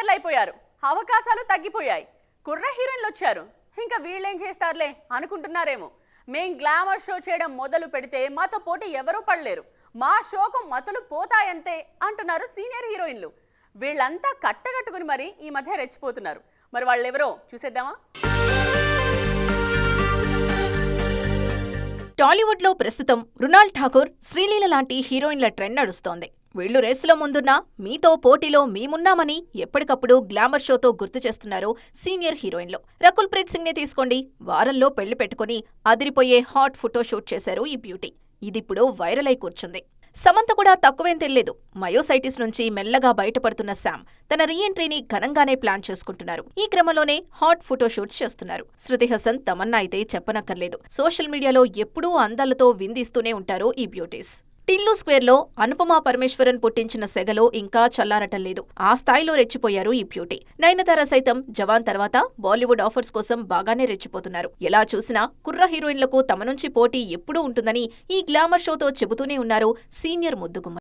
సీనియర్లు అయిపోయారు. అవకాశాలు తగ్గిపోయాయి. కుర్ర హీరోయిన్లు వచ్చారు. ఇంకా వీళ్ళేం చేస్తారులే అనుకుంటున్నారేమో. మేం గ్లామర్ షో చేయడం మొదలు పెడితే మాతో పోటీ ఎవరూ పడలేరు. మా షోకు మతులు పోతాయంతే అంటున్నారు సీనియర్ హీరోయిన్లు. వీళ్ళంతా కట్టగట్టుకుని మరి ఈ మధ్య రెచ్చిపోతున్నారు. మరి వాళ్ళెవరో చూసేద్దామా? టాలీవుడ్లో ప్రస్తుతం మృణాల్ ఠాకూర్ శ్రీలీల లాంటి హీరోయిన్ల ట్రెండ్ నడుస్తోంది. వీళ్ళు రేసులో ముందున్నా మీతో పోటీలో మేమున్నామని ఎప్పటికప్పుడు గ్లామర్ షోతో గుర్తు చేస్తున్నారు సీనియర్ హీరోయిన్లు. రకుల్ ప్రీత్ సింగ్ని తీసుకోండి. వారంలో పెళ్ళి పెట్టుకుని అదిరిపోయే హాట్ ఫోటో షూట్ చేశారు ఈ బ్యూటీ. ఇదిప్పుడు వైరల్ అయి కూర్చుంది. సమంత కూడా తక్కువేం తెలియలేదు. మయోసైటిస్ నుంచి మెల్లగా బయటపడుతున్న శామ్ తన రీఎంట్రీని ఘనంగానే ప్లాన్ చేసుకుంటున్నారు. ఈ క్రమంలోనే హాట్ ఫోటో షూట్స్ చేస్తున్నారు. శృతి హసన్ తమన్నా అయితే చెప్పనక్కర్లేదు. సోషల్ మీడియాలో ఎప్పుడూ అందాలతో విందిస్తూనే ఉంటారు ఈ బ్యూటీస్. టిల్లు స్క్వేర్లో అనుపమా పరమేశ్వరన్ పుట్టించిన సెగలో ఇంకా చల్లారటం లేదు. ఆ స్థాయిలో రెచ్చిపోయారు ఈ బ్యూటీ. నయనతార సైతం జవాన్ తర్వాత బాలీవుడ్ ఆఫర్స్ కోసం బాగానే రెచ్చిపోతున్నారు. ఎలా చూసినా కుర్ర హీరోయిన్లకు తమ నుంచి పోటీ ఎప్పుడూ ఉంటుందని ఈ గ్లామర్ షోతో చెబుతూనే ఉన్నారు సీనియర్ ముద్దుగుమ్మ.